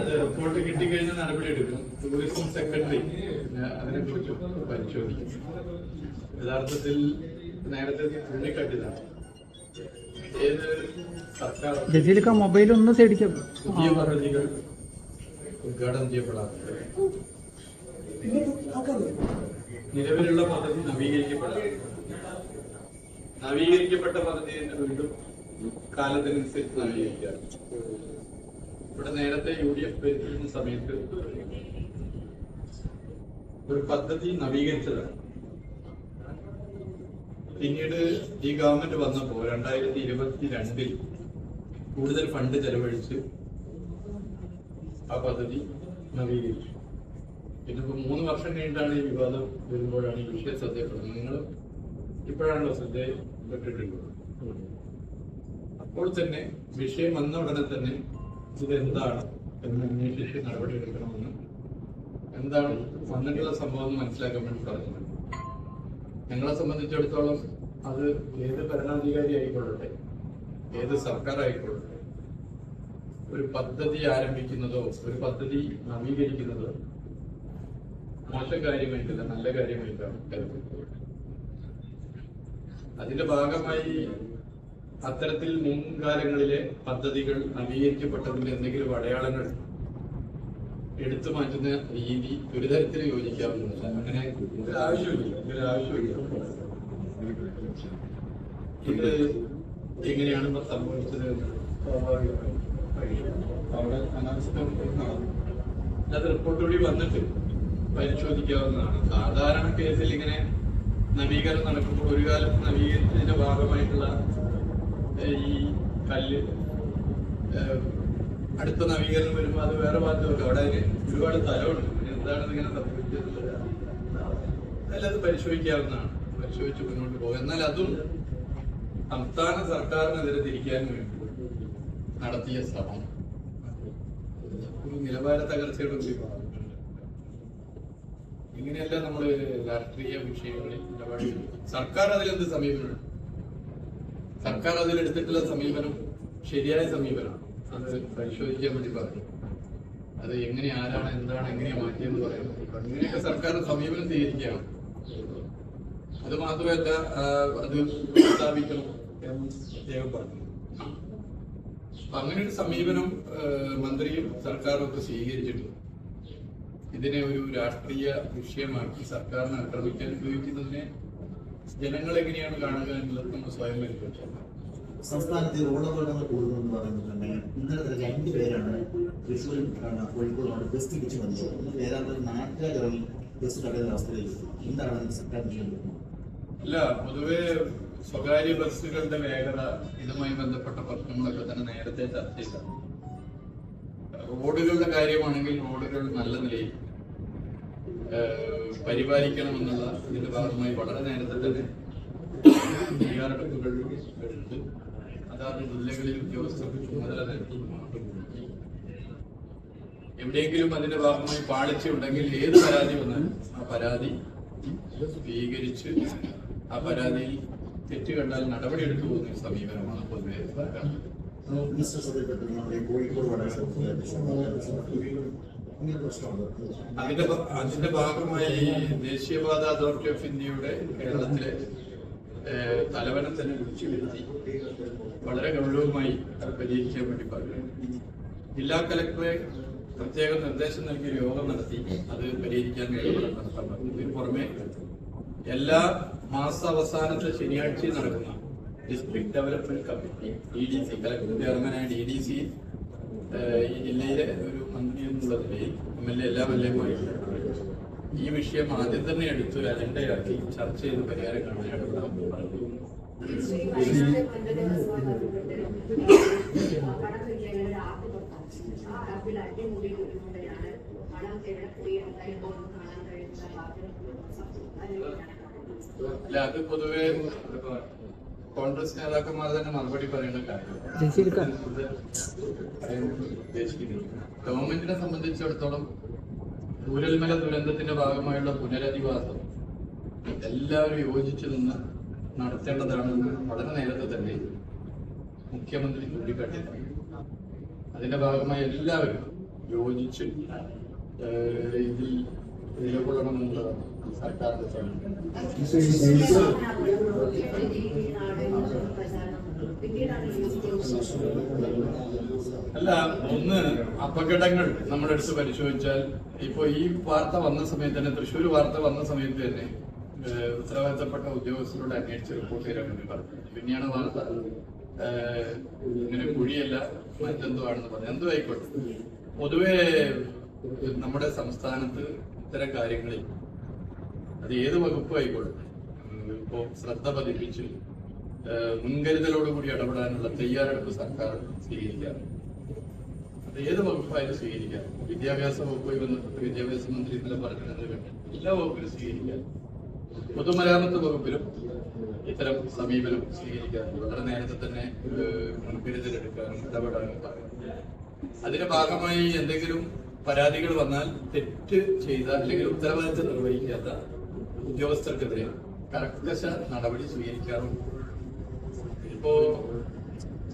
അത് റിപ്പോർട്ട് കിട്ടിക്കഴിഞ്ഞാൽ നടപടി എടുക്കും. ടൂറിസം സെക്രട്ടറി അതിനെ കുറിച്ച് പരിശോധിക്കും. യഥാർത്ഥത്തിൽ നേരത്തെ ചൂണ്ടിക്കാട്ടിയതാണ്. ഏത് സർക്കാർ ജസീലിക്ക മൊബൈൽ ഒന്ന് സൈഡിക്കാം പുതിയ പദ്ധതികൾ ഉദ്ഘാടനം ചെയ്യപ്പെടാറുണ്ട്. നിലവിലുള്ള പദ്ധതി നവീകരിക്കപ്പെടാറുണ്ട്. നവീകരിക്കപ്പെട്ട പദ്ധതി വീണ്ടും കാലത്തിനനുസരിച്ച് നവീകരിക്കാം. ഇവിടെ നേരത്തെ യു ഡി എഫ് ഭരിച്ചിരുന്ന സമയത്ത് ഒരു പദ്ധതി നവീകരിച്ചതാണ്. പിന്നീട് ഈ ഗവൺമെന്റ് വന്നപ്പോ രണ്ടായിരത്തി ഇരുപത്തി രണ്ടിൽ കൂടുതൽ ഫണ്ട് ചെലവഴിച്ച് ആ പദ്ധതി നവീകരിച്ചു. പിന്നെ ഇപ്പൊ മൂന്ന് വർഷം കഴിഞ്ഞിട്ടാണ് ഈ വിവാദം വരുമ്പോഴാണ് ഈ വിഷയം ശ്രദ്ധയപ്പെടുന്നത് നിങ്ങൾ ഇപ്പോഴാണല്ലോ ശ്രദ്ധയപ്പെട്ടിട്ടുള്ളത് അപ്പോൾ തന്നെ വിഷയം വന്ന ഉടനെ തന്നെ ഇതെന്താണ് എന്ന് അന്വേഷിച്ച് നടപടി എടുക്കണമെന്ന് എന്താണ് വന്നിട്ടുള്ള സംഭവം എന്ന് മനസ്സിലാക്കാൻ വേണ്ടി പറഞ്ഞു ഞങ്ങളെ സംബന്ധിച്ചിടത്തോളം അത് ഏത് ഭരണാധികാരി ആയിക്കൊള്ളട്ടെ ഏത് സർക്കാർ ആയിക്കൊള്ളട്ടെ ഒരു പദ്ധതി ആരംഭിക്കുന്നതോ ഒരു പദ്ധതി നവീകരിക്കുന്നതോ മോശം കാര്യമായിട്ടില്ല നല്ല കാര്യമായിട്ടാണ് അതിന്റെ ഭാഗമായി അത്തരത്തിൽ മുൻകാലങ്ങളിലെ പദ്ധതികൾ നവീകരിക്കപ്പെട്ടതിന്റെ എന്തെങ്കിലും അടയാളങ്ങൾ എടുത്തു മാറ്റുന്ന രീതി ഒരു തരത്തിൽ യോജിക്കാവുന്നതല്ല അങ്ങനെ ഒരു ആവശ്യമില്ല ഒരു ആവശ്യമില്ല ഇത് എങ്ങനെയാണ് സംഭവിച്ചത്. അവിടെ അത് റിപ്പോർട്ട് കൂടി വന്നിട്ട് പരിശോധിക്കാവുന്നതാണ്. സാധാരണ കേസിൽ ഇങ്ങനെ നവീകരണം നടക്കുമ്പോൾ ഒരു കാലത്ത് നവീകരിച്ചതിന്റെ ഭാഗമായിട്ടുള്ള ഈ കല്ല് അടുത്ത നവീകരണം വരുമ്പോൾ അത് വേറെ വെക്കും അവിടെ ഒരുപാട് സ്ഥലമുണ്ട് എന്താണ് ഇങ്ങനെ സംഭവിച്ചത് അല്ല അത് പരിശോധിക്കാവുന്നതാണ്. പരിശോധിച്ച് മുന്നോട്ട് പോകും എന്നാൽ അതും സംസ്ഥാന സർക്കാരിനെതിരെ തിരിക്കാൻ വേണ്ടി നടത്തിയ ശ്രമം. ഒരു നിലവാര തകർച്ചയുടെ ഒരു ഇങ്ങനെയല്ല നമ്മൾ രാഷ്ട്രീയ വിഷയങ്ങളിൽ ഇടപാടുകൾ സർക്കാർ അതിലെന്ത് സമീപനം സർക്കാർ അതിലെടുത്തിട്ടുള്ള സമീപനം ശരിയായ സമീപനമാണ് അത് പരിശോധിക്കാൻ വേണ്ടി പറഞ്ഞു. അത് എങ്ങനെ ആരാണ് എന്താണ് എങ്ങനെയാ മാറ്റിയെന്ന് പറയുന്നത് അങ്ങനെയൊക്കെ സർക്കാർ സമീപനം സ്വീകരിക്കുകയാണ്. അത് മാത്രമല്ല അത് സ്ഥാപിക്കണം പ്രത്യേകം പറഞ്ഞു. അങ്ങനെ ഒരു സമീപനം മന്ത്രിയും സർക്കാരും ഒക്കെ സ്വീകരിച്ചിട്ടുണ്ട്. ഇതിനെ ഒരു രാഷ്ട്രീയ വിഷയമാക്കി സർക്കാരിനെ ആക്രമിക്കാൻ ഉപയോഗിക്കുന്നതിനെ ജനങ്ങൾ എങ്ങനെയാണ് കാണുക എന്നുള്ളത് നമ്മൾ സ്വയം പരിശോധിച്ചാൽ സംസ്ഥാനത്തെ റോഡ് അപകടങ്ങൾ കൂടുന്നു പറയുന്നുണ്ടെങ്കിൽ ഇന്നലെ തന്നെ രണ്ടുപേരാണ് തൃശ്ശൂരും ആണ് കോഴിക്കോടുമാണ് ബസ് തിരിച്ചു വന്നത്. ഒന്ന് വേറെ നാട്ടുകാർ ഇറങ്ങി ബസ് തടയുന്ന അവസ്ഥയിൽ എന്താണ് സർക്കാർ അല്ല പൊതുവെ സ്വകാര്യ ബസ്സുകളുടെ വേഗത ഇതുമായി ബന്ധപ്പെട്ട പ്രശ്നങ്ങളൊക്കെ തന്നെ നേരത്തെ ചർച്ച ചെയ്തതാണ് റോഡുകളുടെ കാര്യമാണെങ്കിൽ റോഡുകൾ നല്ല നിലയിൽ പരിപാലിക്കണമെന്നുള്ള ഇതിന്റെ ഭാഗമായി വളരെ നേരത്തെ തന്നെ തയ്യാറെടുപ്പുകൾ എടുത്ത് അതാത് ജില്ലകളിൽ ഉദ്യോഗസ്ഥർക്ക് ചുമതല നൽകുന്നുണ്ട് എവിടെയെങ്കിലും അതിന്റെ ഭാഗമായി പാളിച്ചുണ്ടെങ്കിൽ ഏത് പരാതി വന്നാലും ആ പരാതി സ്വീകരിച്ച് ആ പരാതിയിൽ തെറ്റ് കണ്ടാൽ നടപടി എടുത്തു പോകുന്ന സമീപനമാണ് പൊതുവെ സർക്കാർ. അതിന്റെ അതിന്റെ ഭാഗമായി ദേശീയപാത അതോറിറ്റി ഓഫ് ഇന്ത്യയുടെ കേരളത്തിലെ തലവനെ തന്നെ വിളിച്ചു വരുത്തി. വളരെ ഗൗരവമായി പരിഹരിക്കാൻ വേണ്ടി പറഞ്ഞു ജില്ലാ കലക്ടറെ പ്രത്യേക നിർദ്ദേശം നൽകി യോഗം നടത്തി. അത് പരിഹരിക്കാൻ വേണ്ടി നടത്താൻ പുറമെ എല്ലാ മാസ അവസാനത്തെ ശനിയാഴ്ച നടക്കുന്ന district development committee D D C collector ചെയർമാനായ ഡി ഡി സി ഈ ജില്ലയിലെ ഒരു മന്ത്രി എന്നുള്ള നിലയിൽ എം എൽ എ എല്ലാ എംഎൽഎയുമായി ഈ വിഷയം ആദ്യം തന്നെ എടുത്ത് അജണ്ടയാക്കി ചർച്ച ചെയ്ത് പരിഹാരം പറഞ്ഞു അല്ല അത് പൊതുവെ കോൺഗ്രസ് നേതാക്കന്മാർ തന്നെ മറുപടി പറയേണ്ട കാര്യം ജസീലിക്ക ഗവൺമെന്റിനെ സംബന്ധിച്ചിടത്തോളം ചൂരൽമല ദുരന്തത്തിന്റെ ഭാഗമായുള്ള പുനരധിവാസം എല്ലാവരും യോജിച്ചു നിന്ന് നടത്തേണ്ടതാണെന്ന് വളരെ നേരത്തെ തന്നെ മുഖ്യമന്ത്രി ചൂണ്ടിക്കാട്ടി അതിന്റെ ഭാഗമായി എല്ലാവരും യോജിച്ച് ഇതിൽ നിലകൊള്ളണമെന്നുള്ളതാണ് സർക്കാരിന്റെ സമീപനം അല്ല ഒന്ന് അപകടങ്ങൾ നമ്മുടെ അടുത്ത് പരിശോധിച്ചാൽ ഇപ്പൊ ഈ വാർത്ത വന്ന സമയത്ത് തന്നെ തൃശ്ശൂർ വാർത്ത വന്ന സമയത്ത് തന്നെ ഉത്തരവാദിത്തപ്പെട്ട ഉദ്യോഗസ്ഥരോട് അന്വേഷിച്ച് റിപ്പോർട്ട് ചെയ്യാൻ വേണ്ടി പറഞ്ഞു. പിന്നെയാണ് വാർത്ത. ഇങ്ങനെ കുഴിയല്ല മറ്റെന്തോ ആണെന്ന് പറഞ്ഞു. എന്തോ ആയിക്കോട്ടെ. പൊതുവെ നമ്മുടെ സംസ്ഥാനത്ത് ഇത്തരം കാര്യങ്ങളിൽ അത് ഏത് വകുപ്പ് ഇപ്പോ ശ്രദ്ധ പതിപ്പിച്ച് മുൻകരുതലോടുകൂടി ഇടപെടാനുള്ള തയ്യാറെടുപ്പ് സർക്കാർ സ്വീകരിക്കാറുണ്ട്. അത് ഏത് വകുപ്പായാലും സ്വീകരിക്കാം. വിദ്യാഭ്യാസ വകുപ്പുമായി ബന്ധപ്പെട്ട് വിദ്യാഭ്യാസ മന്ത്രി ഇന്നലെ പറഞ്ഞത് എല്ലാ വകുപ്പിലും സ്വീകരിക്കാം. പൊതുമരാമത്ത് വകുപ്പിലും ഇത്തരം സമീപനം സ്വീകരിക്കാറുണ്ട്. വളരെ നേരത്തെ തന്നെ മുൻകരുതലെടുക്കാനും ഇടപെടാനും അതിന്റെ ഭാഗമായി എന്തെങ്കിലും പരാതികൾ വന്നാൽ തെറ്റ് ചെയ്ത അല്ലെങ്കിൽ ഉത്തരവാദിത്തം നിർവഹിക്കാത്ത ഉദ്യോഗസ്ഥർക്കെതിരെ കർക്കശ നടപടി സ്വീകരിക്കാറുണ്ട്. ഇപ്പോ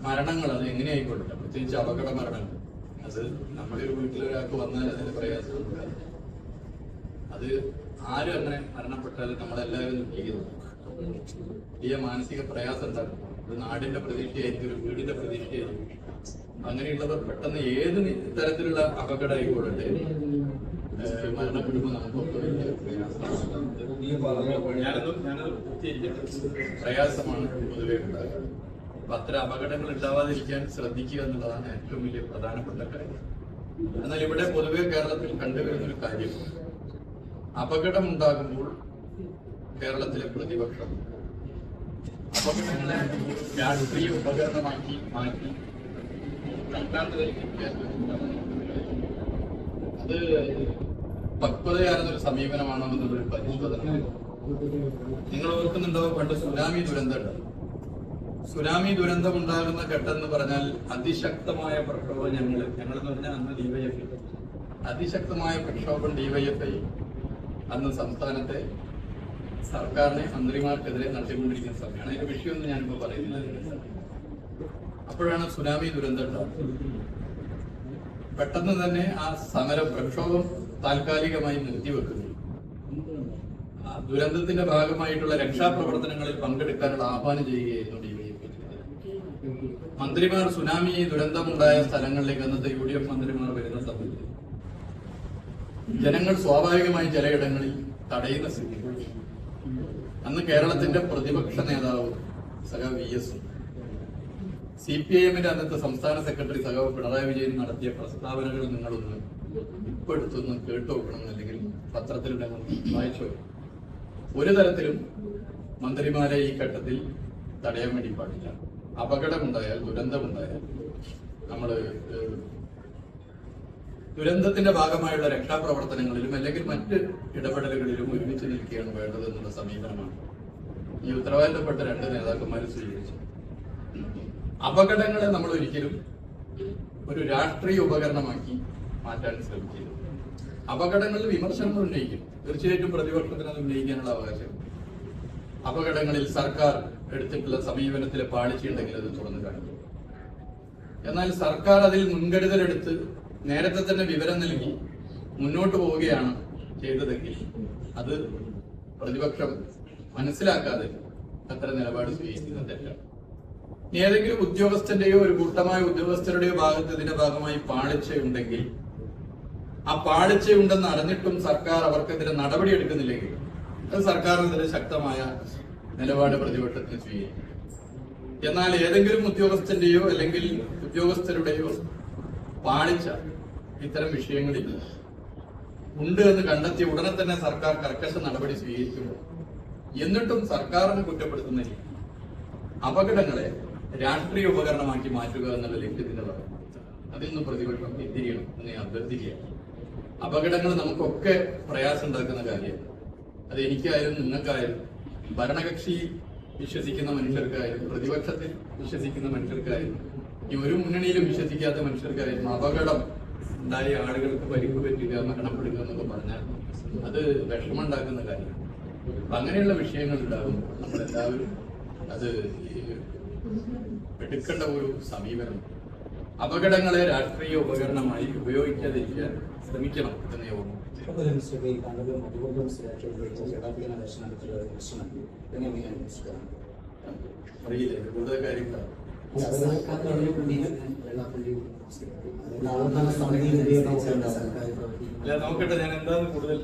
മരണങ്ങൾ അത് എങ്ങനെ ആയിക്കോട്ടെ പ്രത്യേകിച്ച് അപകട മരണങ്ങൾ. അത് നമ്മുടെ ഒരു വീട്ടിൽ ഒരാൾക്ക് വന്നാൽ അതിന്റെ പ്രയാസം. അത് ആരും അങ്ങനെ മരണപ്പെട്ടാലും നമ്മളെല്ലാവരും ദുഃഖിക്കുന്നു. വലിയ മാനസിക പ്രയാസം ഉണ്ടാകും ഒരു നാടിന്റെ പ്രതീക്ഷയായിരിക്കും ഒരു വീടിന്റെ പ്രതീക്ഷയായിരിക്കും. അങ്ങനെയുള്ളവർ പെട്ടെന്ന് ഏത് തരത്തിലുള്ള അപകടം ആയിക്കോട്ടെ ഏഹ് മരണപ്പെടുമ്പോൾ നമുക്ക് പ്രയാസമാണ് പൊതുവെ ഉണ്ടാകുക അപ്പൊ അത്തരം അപകടങ്ങൾ ഉണ്ടാവാതിരിക്കാൻ ശ്രദ്ധിക്കുക എന്നുള്ളതാണ് ഏറ്റവും വലിയ പ്രധാനപ്പെട്ട കാര്യം. എന്നാൽ ഇവിടെ പൊതുവെ കേരളത്തിൽ കണ്ടുവരുന്ന ഒരു കാര്യം. അപകടം ഉണ്ടാകുമ്പോൾ കേരളത്തിലെ പ്രതിപക്ഷം അപകടങ്ങളെ രാഷ്ട്രീയ ഉപകരണമാക്കി മാറ്റി രണ്ടാമത് അത് പക്വതയാർന്നൊരു സമീപനമാണോ എന്നുള്ളൊരു പരിശോധന നിങ്ങൾ ഓർക്കുന്നുണ്ടോ പണ്ട് സുനാമി ദുരന്തം? സുനാമി ദുരന്തം ഉണ്ടാകുന്ന ഘട്ടം പറഞ്ഞാൽ അതിശക്തമായ പ്രക്ഷോഭം ഞങ്ങൾ എന്ന് പറഞ്ഞാൽ അന്ന് ഡിവൈഎഫ്ഐ അതിശക്തമായ പ്രക്ഷോഭം ഡിവൈഎഫ്ഐ അന്ന് സംസ്ഥാനത്തെ സർക്കാരിനെ മന്ത്രിമാർക്കെതിരെ നടത്തിക്കൊണ്ടിരിക്കുന്ന സമയമാണ്. അതിന്റെ വിഷയമൊന്നും ഞാനിപ്പോ പറയുന്നില്ല. അപ്പോഴാണ് സുനാമി ദുരന്തം പെട്ടെന്ന് തന്നെ ആ സമര പ്രക്ഷോഭം താൽക്കാലികമായി നിർത്തിവെക്കുന്നു. ദുരന്തത്തിന്റെ ഭാഗമായിട്ടുള്ള രക്ഷാപ്രവർത്തനങ്ങളിൽ പങ്കെടുക്കാനുള്ള ആഹ്വാനം ചെയ്യുകയായിരുന്നു ഡി വൈ എഫ്. മന്ത്രിമാർ സുനാമി ദുരന്തമുണ്ടായ സ്ഥലങ്ങളിലേക്ക് അന്നത്തെ യു ഡി എഫ് മന്ത്രിമാർ വരുന്ന സമയത്ത്. ജനങ്ങൾ സ്വാഭാവികമായി ചിലയിടങ്ങളിൽ തടയുന്ന സ്ഥിതി. അന്ന് കേരളത്തിന്റെ പ്രതിപക്ഷ നേതാവ് സഖ V S. C P I എമ്മിന്റെ അന്നത്തെ സംസ്ഥാന സെക്രട്ടറി സഖാവ് പിണറായി വിജയൻ നടത്തിയ പ്രസ്താവനകൾ നിങ്ങളൊന്ന് ഇപ്പൊ കേട്ടു നോക്കണം അല്ലെങ്കിൽ പത്രത്തിലൂടെ വായിച്ചു ഒരു തരത്തിലും മന്ത്രിമാരെ ഈ ഘട്ടത്തിൽ തടയാൻ വേണ്ടി പാടില്ല. അപകടമുണ്ടായാൽ ദുരന്തമുണ്ടായാൽ നമ്മൾ ദുരന്തത്തിന്റെ ഭാഗമായുള്ള രക്ഷാപ്രവർത്തനങ്ങളിലും അല്ലെങ്കിൽ മറ്റ് ഇടപെടലുകളിലും ഒരുമിച്ച് നിൽക്കുകയാണ് വേണ്ടത് എന്നുള്ള സമീപനമാണ്. ഈ ഉത്തരവാദിത്തപ്പെട്ട രണ്ട് നേതാക്കന്മാർ സ്വീകരിച്ചു. അപകടങ്ങളെ നമ്മൾ ഒരിക്കലും ഒരു രാഷ്ട്രീയ ഉപകരണമാക്കി മാറ്റാൻ ശ്രമിക്കരുത്. അപകടങ്ങളിൽ വിമർശനങ്ങൾ ഉന്നയിക്കും. തീർച്ചയായിട്ടും പ്രതിപക്ഷത്തിന് അത് ഉന്നയിക്കാനുള്ള അവകാശം. അപകടങ്ങളിൽ സർക്കാർ എടുത്തിട്ടുള്ള സമീപനത്തിലെ പാളിച്ചയുണ്ടെങ്കിൽ അത് തുറന്നു കാണിക്കും. എന്നാൽ സർക്കാർ അതിൽ മുൻകരുതലെടുത്ത് നേരത്തെ തന്നെ വിവരം നൽകി മുന്നോട്ട് പോവുകയാണ് ചെയ്തതെങ്കിൽ അത് പ്രതിപക്ഷം മനസ്സിലാക്കാതെ അത്തരം നിലപാട് സ്വീകരിക്കുന്നത് തെറ്റാണ്. ഏതെങ്കിലും ഉദ്യോഗസ്ഥന്റെയോ ഒരു കൂട്ടമായ ഉദ്യോഗസ്ഥരുടെയോ ഭാഗത്ത് ഇതിന്റെ ഭാഗമായി പാളിച്ചയുണ്ടെങ്കിൽ ആ പാളിച്ചയുണ്ടെന്ന് അറിഞ്ഞിട്ടും സർക്കാർ അവർക്കെതിരെ നടപടി എടുക്കുന്നില്ലെങ്കിൽ അത് സർക്കാരിനെതിരെ ശക്തമായ നിലപാട് പ്രതിപക്ഷത്തിന് സ്വീകരിക്കും. എന്നാൽ ഏതെങ്കിലും ഉദ്യോഗസ്ഥന്റെയോ അല്ലെങ്കിൽ ഉദ്യോഗസ്ഥരുടെയോ പാളിച്ച ഇത്തരം വിഷയങ്ങളിൽ ഉണ്ട് എന്ന് കണ്ടെത്തിയ ഉടനെ തന്നെ സർക്കാർ കർക്കശ നടപടി സ്വീകരിക്കുമ്പോൾ എന്നിട്ടും സർക്കാരിനെ കുറ്റപ്പെടുത്തുന്നില്ല അപകടങ്ങളെ രാഷ്ട്രീയ ഉപകരണമാക്കി മാറ്റുക എന്നുള്ള ലക്ഷ്യത്തിന്റെ ഭാഗം അതിൽ നിന്ന് പ്രതിപക്ഷം എത്തിരിയണം എന്ന് ഞാൻ അഭ്യർത്ഥിക്കുകയാണ്. അപകടങ്ങൾ നമുക്കൊക്കെ പ്രയാസം ഉണ്ടാക്കുന്ന കാര്യമാണ്. അത് എനിക്കായാലും നിങ്ങൾക്കായാലും ഭരണകക്ഷി വിശ്വസിക്കുന്ന മനുഷ്യർക്കായാലും പ്രതിപക്ഷത്തിൽ വിശ്വസിക്കുന്ന മനുഷ്യർക്കായാലും ഈ ഒരു മുന്നണിയിലും വിശ്വസിക്കാത്ത മനുഷ്യർക്കായാലും അപകടം ഉണ്ടായ ആളുകൾക്ക് പരിക്ക് പറ്റുക മരണപ്പെടുക എന്നൊക്കെ പറഞ്ഞാൽ അത് വിഷമമുണ്ടാക്കുന്ന കാര്യമാണ്. അങ്ങനെയുള്ള വിഷയങ്ങൾ ഉണ്ടാകും നമ്മളെല്ലാവരും അത് എടുക്കേണ്ട ഒരു സമീപനം. അപകടങ്ങളെ രാഷ്ട്രീയ ഉപകരണമായി ഉപയോഗിക്കാതിരിക്കാൻ ശ്രമിക്കണം എന്ന് യോഗം അറിയില്ല? കൂടുതൽ സമിതിയിൽ അല്ല നോക്കട്ടെ ഞാൻ എന്താന്ന് കൂടുതൽ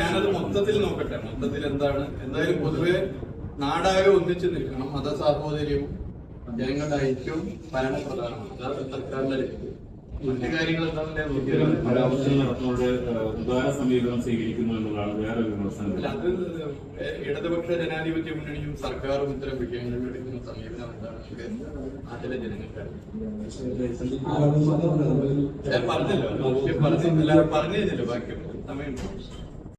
ഞാനത് മൊത്തത്തിൽ നോക്കട്ടെ. മൊത്തത്തിൽ എന്താണ്? എന്തായാലും പൊതുവെ നാടായ ഒന്നിച്ചു നിൽക്കണം. മതസാഹോദര്യവും ജനങ്ങളുടെ ഐക്യവും ഭരണപ്രധാനമാണ്. അതാണ് സർക്കാരിന്റെ ലക്ഷ്യം. മറ്റു കാര്യങ്ങൾ എന്താണെന്ന് ഞാൻ ഇത്തരം നോക്കിയാൽ പരാമർശങ്ങൾ നടത്തുന്നത് ഉദാര സമീപനം സ്വീകരിക്കുന്നു എന്നുള്ളതാണ് വേറെ വിമർശനം. അത് ഇടതുപക്ഷ ജനാധിപത്യ മുന്നണിയും സർക്കാരും ഇത്തരം വിഷയങ്ങളിൽ എടുക്കുന്ന സമീപനം എന്താണ്? നാട്ടിലെ ജനങ്ങൾക്ക് പറഞ്ഞില്ല പറഞ്ഞില്ല ബാക്കി സമയം.